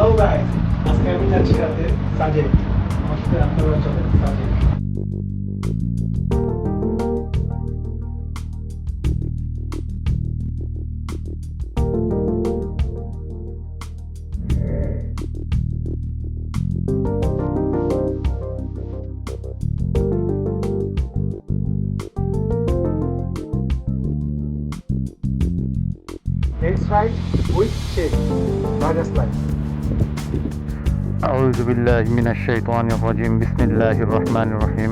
Hello guys আজকে আমি যাচ্ছি রাতে সাজে আমার সাথে রাত্রেবেলা চলে সাজে بالله من الشيطان الرجيم بسم الله الرحمن الرحيم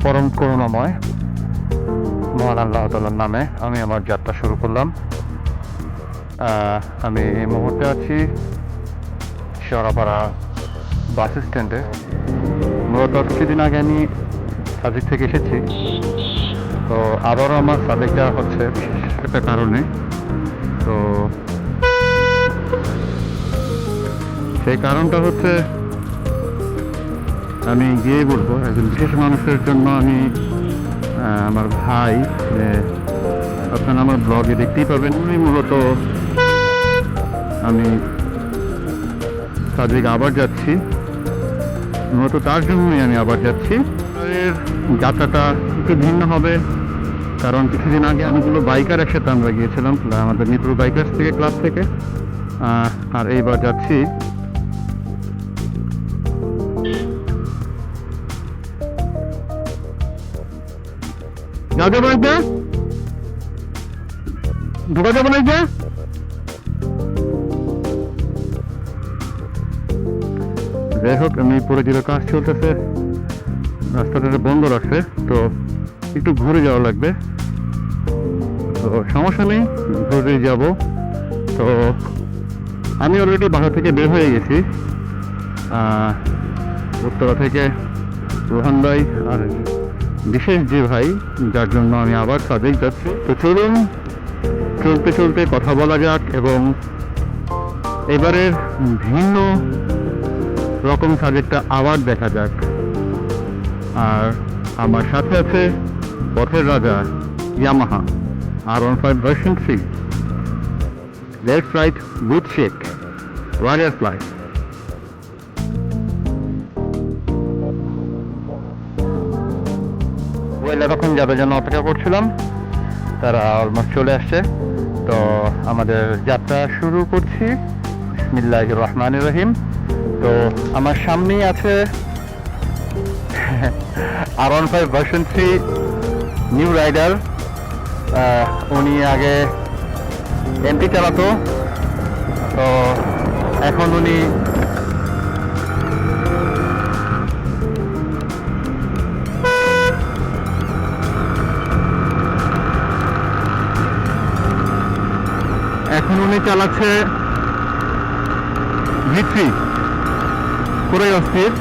পরম করুণাময় মহান আল্লাহ তালার নামে আমি আমার যাত্রা শুরু করলাম আহ, আমি এই মুহূর্তে আছি শেওড়াপাড়া বাস স্ট্যান্ডে মূলত কিছুদিন আগে আমি সাজেক থেকে এসেছি তো আবারও আমার সাজেক যাওয়া হচ্ছে বিশেষ একটা কারণে তো সেই কারণটা হচ্ছে আমি গিয়ে বলব, একজন বিশেষ মানুষের জন্য আমি আমার ভাই আপনারা আমার ব্লগে দেখতেই পাবেন, উনি মূলত আমি সাজেক আবার যাচ্ছি। মূলত তার জন্যই আমি আবার যাচ্ছি। এর যাত্রাটা একটু ভিন্ন হবে, কারণ কিছুদিন আগে অনেকগুলো বাইকার একসাথে আমরা গিয়েছিলাম, আমাদের মিত্র বাইকার্স থেকে ক্লাব থেকে। আর এইবার যাচ্ছি। যাও যাব ঢোকা না একটা যাই হোক, আমি পরে যেটা কাজ চলতেছে রাস্তাটা বন্ধ রাখছে, তো একটু ঘুরে যাওয়া লাগবে। তো সমস্যা নেই, ঘুরে যাব। তো আমি অলরেডি বাসা থেকে বের হয়ে গেছি। উত্তরা থেকে রোহান ভাই আর বিশেষ যে ভাই, যার জন্য আমি আবার কাজেই যাচ্ছি। তো চলুন, চলতে চলতে কথা বলা যাক এবং এবারের ভিন্ন রকম সাজেকটা আবার দেখা যাক। আর আমার সাথে আছে পথের রাজা Yamaha R one five version three left right good shake royal fly well এতক্ষণ যাবে জন্য অপেক্ষা করছিলাম, তারা অলমোস্ট চলে আসছে। তো আমাদের যাত্রা শুরু করছি। বিসমিল্লাহ রহমান রহিম। তো আমার সামনেই আছে R one five version three new rider. উনি আগে এমপি চালাতো। তো এখন উনি এখন উনি চালাচ্ছে ভিত্রি পুরোই অস্থির।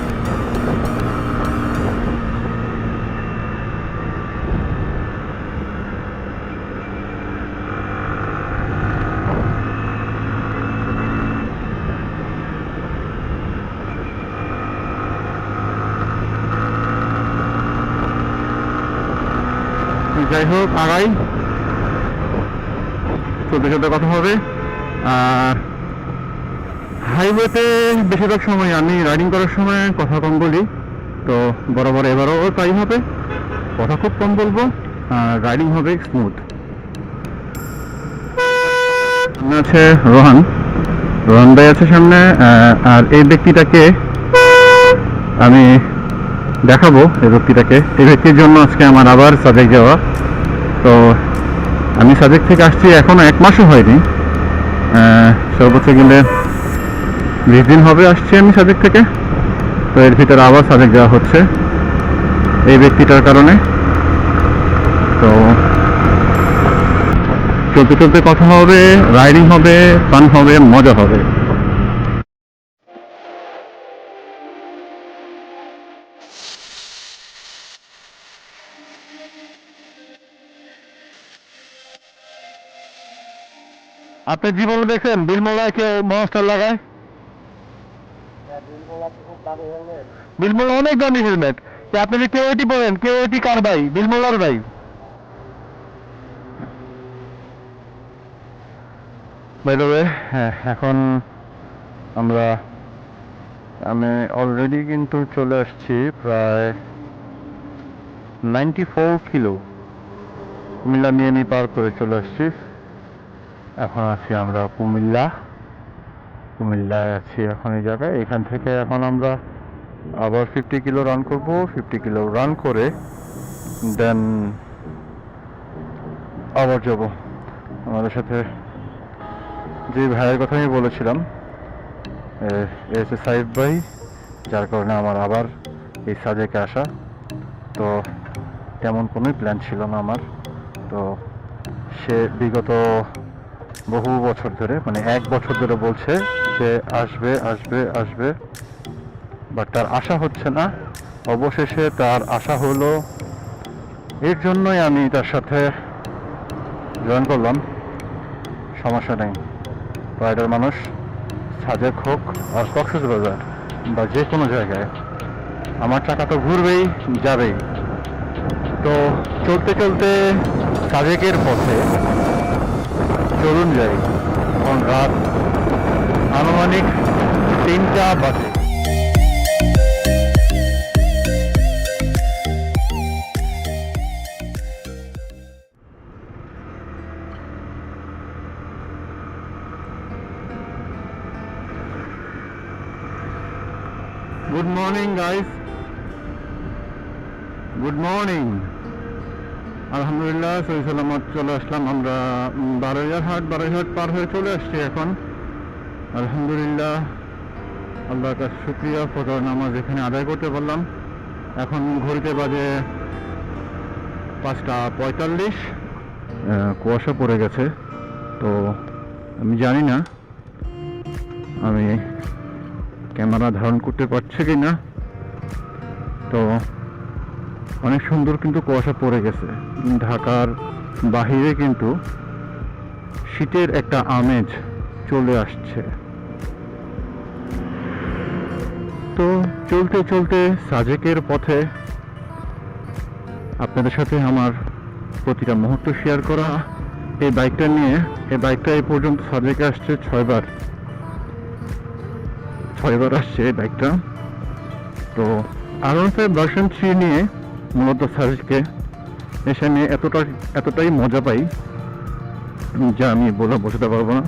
যাই হোক আগাই। চলতে চলতে কথা হবে। আর হাইওয়েতে বেশিরভাগ সময় আমি রাইডিং করার সময় কথা কম বলি। তো বরাবর এবারও তাই হবে। কথা খুব কম বলব, আর রাইডিং হবে স্মুথ আছে রোহান। রোহান ভাই আছে সামনে আর এই ব্যক্তিটাকে আমি দেখাবো, এই ব্যক্তিটাকে। এই ব্যক্তির জন্য আজকে আমার আবার সাজেক যাওয়া। তো আমি সাজেক থেকে আসছি এখনও এক মাসও হয়নি। সর্বোচ্চ গেলে বিশ দিন হবে আসছি আমি সাজেক থেকে। তো এর ভিতরে আবার সাজেক যাওয়া হচ্ছে এই ব্যক্তিটার কারণে। তো চলতে চলতে কথা হবে রাইডিং হবে ফান হবে, মজা হবে। আপনি জীবনে দেখছেন বিলমোলায় কেউ মনস্টার লাগায়? বিলমোলা অনেক দামি হেলমেট আপনি যে কেউ এটি বলেন কেউ এটি কার ভাই? বিলমোলার ভাই। হ্যাঁ এখন আমরা, আমি অলরেডি কিন্তু চলে আসছি প্রায় নাইনটি ফোর কিলো কুমিল্লা মিয়ামি পার করে চলে আসছি। এখন আছি আমরা কুমিল্লা। কুমিল্লায় আছি এখন এই জায়গায়। এখান থেকে এখন আমরা আবার ফিফটি কিলো রান করব। ফিফটি কিলো রান করে দেন আবার যাব। আমাদের সাথে যে ভাইয়ের কথা আমি বলেছিলাম এস এ সাহিব ভাই, যার কারণে আমার আবার এই সাজেকে আসা। তো তেমন কোনোই প্ল্যান ছিল না আমার। তো সে বিগত বহু বছর ধরে মানে এক বছর ধরে বলছে যে আসবে আসবে আসবে। বাট তার আশা হচ্ছে না। অবশেষে তার আশা হলো, এর জন্যই আমি তার সাথে জয়েন করলাম। সমস্যা নেই। রাইডার মানুষ, সাজেক হোক, আর কক্সবাজার বা যে কোনো জায়গায়, আমার টাকা তো ঘুরবেই, যাবেই। তো চলতে চলতে সাজেকের পথে চলুন যাই। এখন রাত আনুমানিক তিনটা বাজে। Good morning guys good morning আলহামদুলিল্লাহ সহি সালামত চলে আসলাম আমরা বারোয়ার হাট বারোয়ার পার হয়ে চলে আসছি এখন। আলহামদুলিল্লাহ, আল্লাহর কাছে শুক্রিয়া, ফজর নামাজ এখানে আদায় করতে পারলাম। এখন ঘড়িতে বাজে পাঁচটা পঁয়তাল্লিশ। কুয়াশা পড়ে গেছে, তো আমি জানি না আমি ক্যামেরা ধারণ করতে পারছি কি না। তো অনেক সুন্দর কিন্তু কুয়াশা পড়ে গেছে। ঢাকার বাহিরে কিন্তু শীতের একটা আমেজ চলে আসছে। তো চলতে চলতে সাজেকের পথে আপনাদের সাথে আমার প্রতিটা মুহূর্ত শেয়ার করা। এই বাইকটা নিয়ে, এই বাইকটা এই পর্যন্ত সাজেকে আসছে ছয়বার। ছয়বার আসছে এই বাইকটা। তো আর ভার্সন থ্রি নিয়ে মূলত সার্জকে এসে নিয়ে এতটা এতটাই মজা পাই যা আমি বলে বোঝাতে পারব না।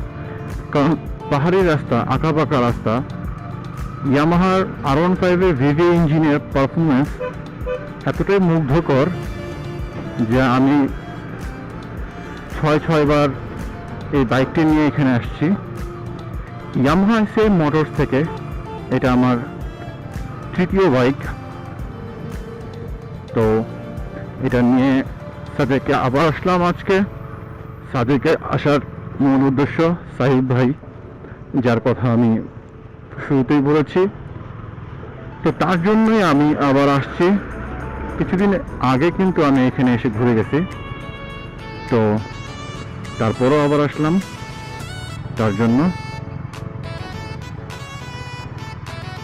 কারণ পাহাড়ি রাস্তা আঁকা পাকা রাস্তা, ইয়ামাহার আর ওয়ান ফাইভের ভিভি ইঞ্জিনের পারফরমেন্স এতটাই মুগ্ধকর যে আমি ছয় ছয়বার এই বাইকটি নিয়ে এখানে আসছি। ইয়ামাহা এসে মোটরস থেকে এটা আমার তৃতীয় বাইক। তো এটা নিয়ে সাদেকে আবার আসলাম আজকে। সাদেকে আসার মূল উদ্দেশ্য সাহিব ভাই, যার কথা আমি শুরুতেই বলেছি। তো তার জন্যই আমি আবার আসছি। কিছুদিন আগে কিন্তু আমি এখানে এসে ঘুরে গেছি। তো তারপরও আবার আসলাম তার জন্য।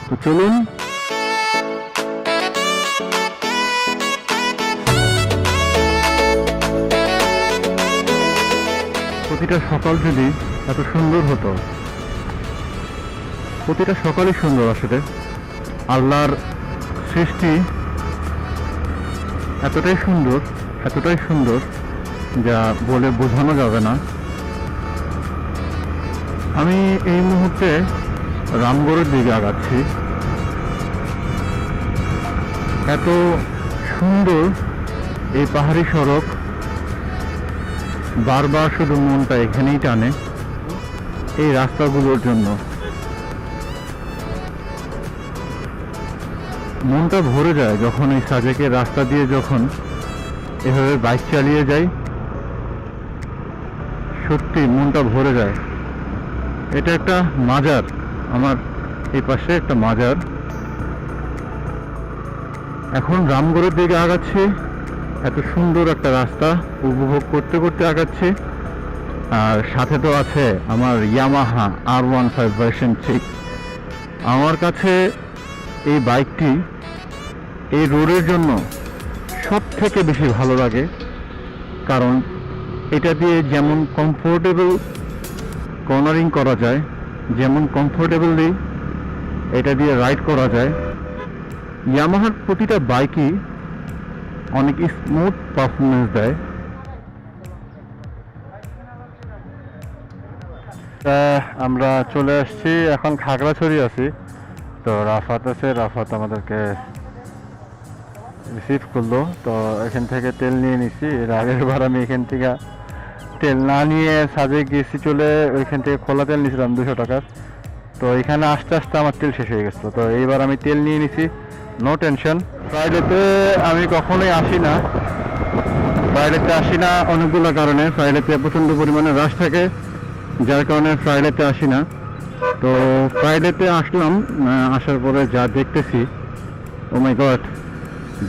তো চলুন প্রতিটা সকাল যদি এত সুন্দর হতো, প্রতিটা সকালই সুন্দর আসলে। আল্লাহর সৃষ্টি এতটাই সুন্দর এতটাই সুন্দর যা বলে বোঝানো যাবে না। আমি এই মুহূর্তে রামগড়ের দিকে আগাচ্ছি। এত সুন্দর এই পাহাড়ি সড়ক বারবার শুধু মনটা এখানেই টানে এই রাস্তাগুলোর জন্য। মনটা ভরে যায় যখন এই সাজেকের রাস্তা দিয়ে যখন এভাবে বাইক চালিয়ে যাই। সত্যি মনটা ভরে যায়। এটা একটা মাজার। আমার এই পাশে একটা মাজার। এখন রামগড়ের দিকে আগাচ্ছি। এত সুন্দর একটা রাস্তা উপভোগ করতে করতে আগাচ্ছি। আর সাথে তো আছে আমার Yamaha R one five version three আমার কাছে এই বাইকটি এই রোডের জন্য সব থেকে বেশি ভালো লাগে। কারণ এটা দিয়ে যেমন কমফোর্টেবল কর্নারিং করা যায়, যেমন কমফোর্টেবলি এটা দিয়ে রাইড করা যায়। ইয়ামাহার প্রতিটা বাইকই অনেক স্মুথ পারফরমেন্স দেয়। আমরা চলে আসছি, এখন খাগড়াছড়ি আছি। তো রাফাত আছে, রাফাত আমাদেরকে রিসিভ করল। তো এখান থেকে তেল নিয়ে নিছি, এর আগের বার আমি এখান থেকে তেল না নিয়ে সাজে গেছি চলে ওইখান থেকে খোলা তেল নিয়েছিলাম দুশো টাকার। তো এখানে আস্তে আস্তে আমার তেল শেষ হয়ে গেছিল তো এইবার আমি তেল নিয়ে নিছি নো টেনশন ফ্রাইডেতে আমি কখনোই আসি না। ফ্রাইডেতে আসি না অনেকগুলো কারণে। ফ্রাইডেতে প্রচণ্ড পরিমাণে রাশ থাকে যার কারণে ফ্রাইডেতে আসি না। তো ফ্রাইডেতে আসলাম আসার পরে যা দেখতেছি ও মাই গড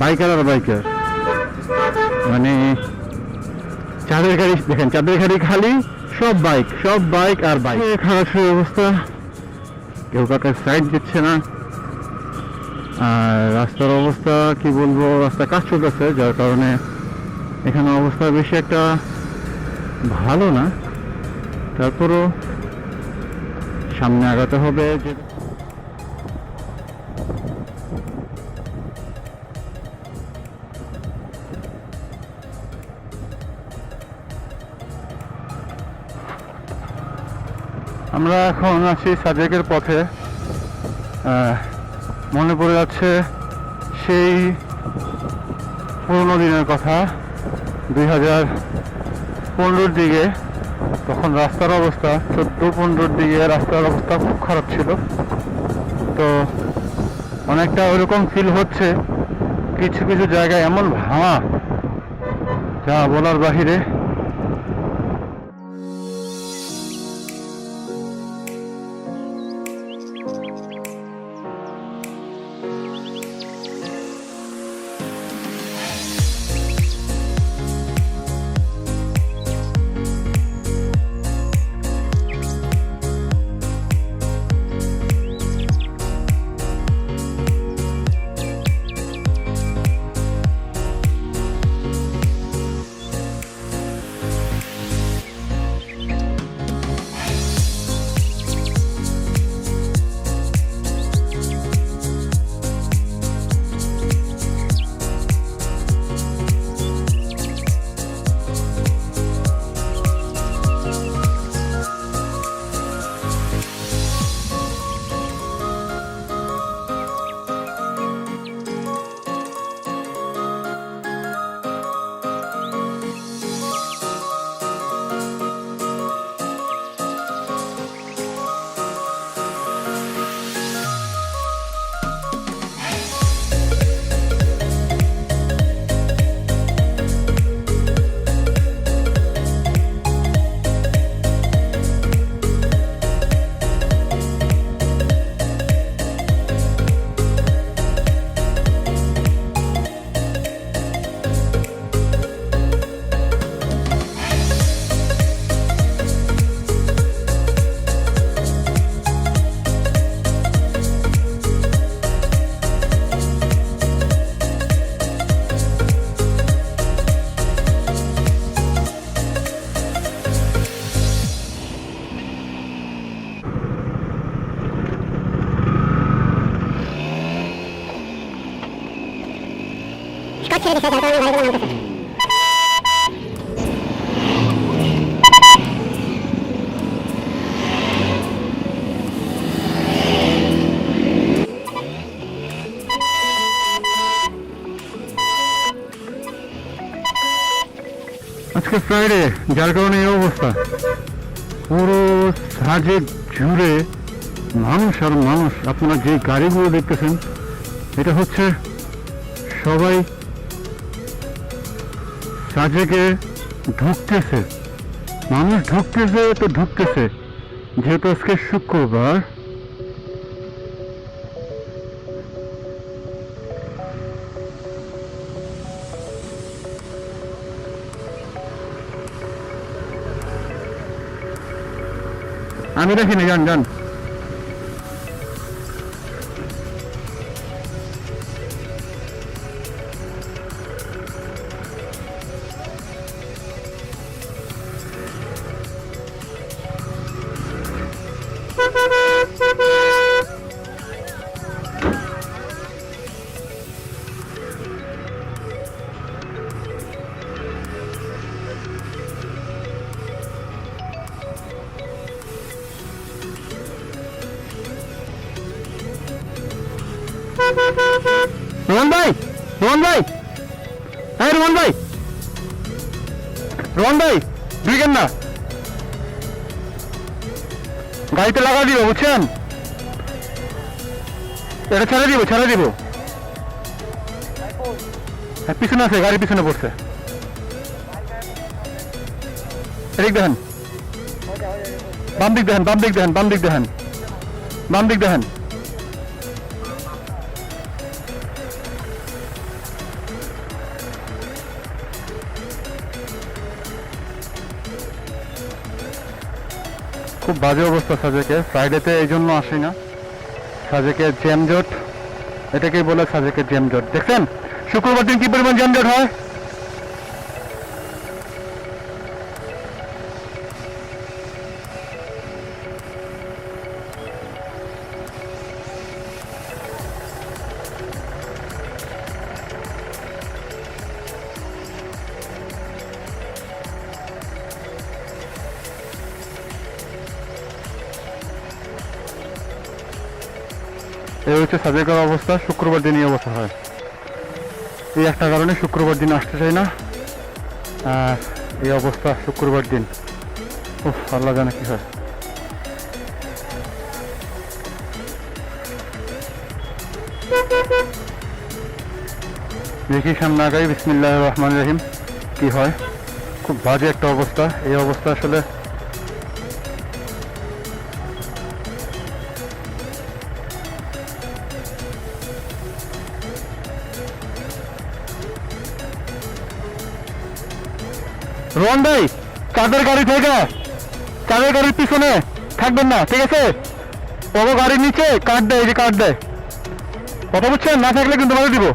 বাইকার আর বাইকার মানে চাঁদের গাড়ি দেখেন চাঁদের গাড়ি খালি সব বাইক সব বাইক আর বাইক খারাপ অবস্থা। কেউ কাউকে সাইড দিচ্ছে না। আর রাস্তার অবস্থা কি বলব, রাস্তা কাজ চলতেছে, যার কারণে এখানে অবস্থা বেশি একটা ভালো না। তারপরও সামনে আগাতে হবে যে আমরা এখন আছি সাজেকের পথে। মনে পড়ে যাচ্ছে সেই পুরোনো দিনের কথা। দুই হাজার পনেরোর দিকে তখন রাস্তার অবস্থা চোদ্দ পনেরোর দিকে রাস্তার অবস্থা খুব খারাপ ছিল। তো অনেকটা ওইরকম ফিল হচ্ছে। কিছু কিছু জায়গায় এমন ভাঙা, যা বলার বাহিরে আজকে ফ্রাইডে যার কারণে এই অবস্থা। পুরো সাজে জুড়ে মানুষ আর মানুষ, আপনারা যে গাড়িগুলো দেখতেছেন, এটা হচ্ছে সবাই সাজেকে ঢুকতেছে। মানুষ ঢুকতেছে তো ঢুকতেছে। যেহেতু আজকে শুক্রবার। আমি দেখিনি যান যান। রোহন ভাই। হ্যাঁ রোহন ভাই। রোহন ভাই দুইকেন না। গাড়িতে লাগা দিব, বুঝছেন? এটা ছেড়ে দিব ছেড়ে দিব। হ্যাঁ পিছনে আছে, গাড়ি পিছনে পড়ছে। এদিক দেখেন। বাম দিক দেখেন, বাম দিক দেখেন, বাম দিক দেখেন। বাম দিক দেখেন। খুব বাজে অবস্থা সাজেকে ফ্রাইডেতে এই জন্য আসি না সাজেকে জ্যামজট। এটাকেই বলে সাজেকে জ্যামজট। দেখছেন? শুক্রবার দিন কি পরিমাণ জ্যামজট হয়? হচ্ছে সাজেকের অবস্থা, শুক্রবার দিন এই অবস্থা হয়। এই একটা কারণে শুক্রবার দিন আসতে চাই না। এই অবস্থা শুক্রবার দিন। উফ, আল্লাহ জানে কি হয়। দেখি সামনে আগাই বিসমিল্লাহ রহমান রহিম। কি হয়? খুব বাজে একটা অবস্থা। এই অবস্থা আসলে রোহন ভাই চাঁদের গাড়ি থেকে? চাঁদের গাড়ির পিছনে? থাকবেন না, ঠিক আছে? বড় গাড়ির নিচে কাঠ দেয় যে কাঠ দেয় কথা বুঝছেন? না থাকলে কিন্তু বাড়ি দিব।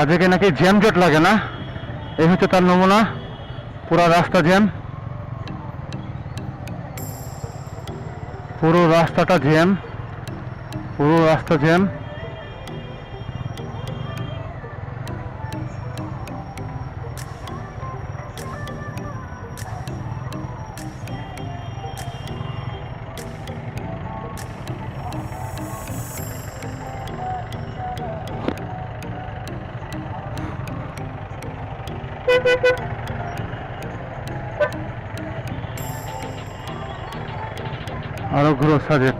সাজেকে নাকি জ্যাম জট লাগে না? এই হচ্ছে তার নমুনা। পুরো রাস্তা জ্যাম। পুরো রাস্তাটা জ্যাম। পুরো রাস্তা জ্যাম। আরও ঘুরো সাজেক।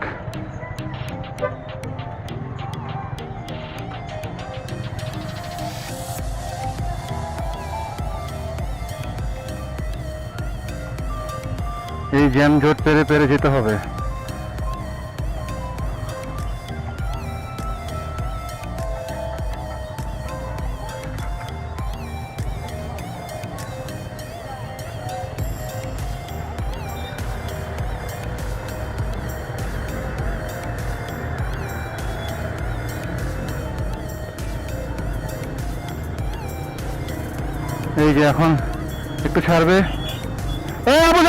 এই জ্যাম জোট পেরে পেরে যেতে হবে। এই যে এখন একটু ছাড়বে। এ Abu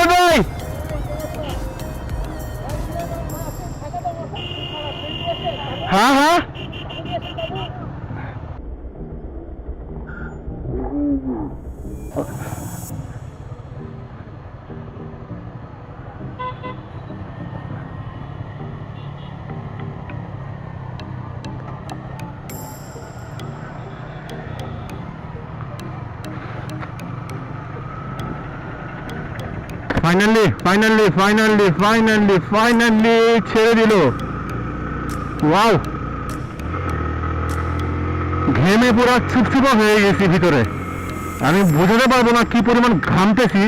finally finally finally finally finally ছেড়ে দিল। ওয়াও ঘেমে পুরো চুপচুপা হয়ে গেছি ভিতরে। আমি বোঝাতে পারব না কি পরিমাণ ঘামতেছি।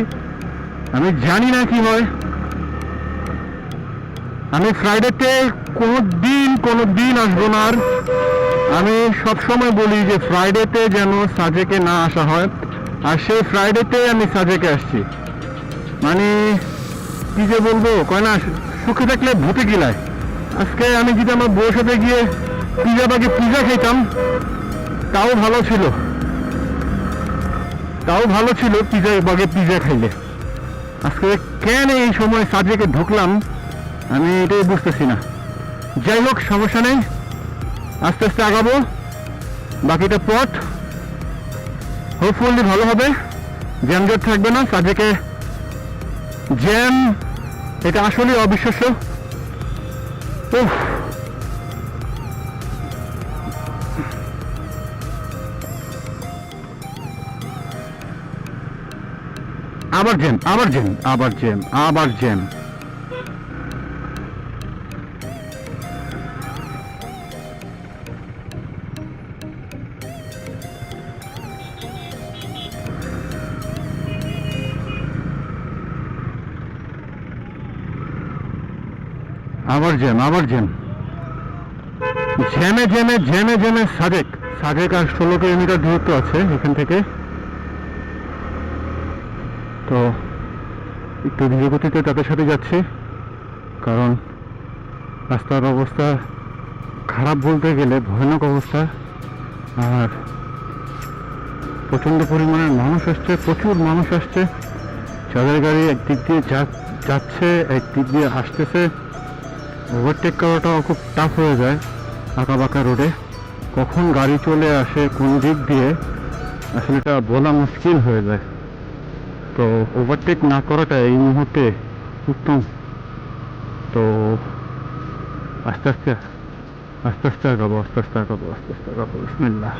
আমি জানি না কি হয়। আমি ফ্রাইডেতে কোনো দিন কোনো দিন আসব না। আর আমি সবসময় বলি যে ফ্রাইডেতে যেন সাজেকে না আসা হয়। আর সেই ফ্রাইডেতে আমি সাজেকে আসছি। মানে কি যে বলব, কয় না, সুখে থাকলে ভূতে গিলায়। আজকে আমি যদি আমার বউর সাথে গিয়ে পিজা বাগে পিজা খেতাম, তাও ভালো ছিল। তাও ভালো ছিল পিজা বাগে পিজা খাইলে। আজকে কেন এই সময় সাজেকে ঢুকলাম, আমি এটাই বুঝতেছি না। যাই হোক, সমস্যা নেই। আস্তে আস্তে আগাবো। বাকিটা পথ। হোপফুলি ভালো হবে। জ্যামজট থাকবে না, সাজেকে জ্যাম এটা আসলে অবিশ্বাস্য। আবার জ্যাম আবার জ্যাম আবার জ্যাম আবার জ্যাম আবার জ্যাম আবার জ্যাম জ্যামে জ্যামে জ্যামে জ্যামে সাজেক। সাজেক আর ষোলো কিলোমিটার দূরত্ব আছে এখান থেকে। তো একটু ধীরে গতিতে তাদের সাথে যাচ্ছি, কারণ রাস্তার অবস্থা খারাপ বলতে গেলে ভয়ানক অবস্থা। আর প্রচণ্ড পরিমাণের মানুষ আসছে, প্রচুর মানুষ আসছে। চাঁদের গাড়ি একদিক দিয়ে যাচ্ছে, একদিক দিয়ে আসতেছে। ওভারটেক করাটাও খুব টাফ হয়ে যায় আঁকা বাঁকা রোডে কখন গাড়ি চলে আসে, কোন দিক দিয়ে, আসলে এটা বলা মুশকিল হয়ে যায়। তো ওভারটেক না করাটা এই মুহূর্তে উত্তম। তো আস্তে আস্তে আস্তে আস্তে আগাবো, আস্তে আস্তে আগাবো, আস্তে আস্তে আগাবো, বিসমিল্লাহ।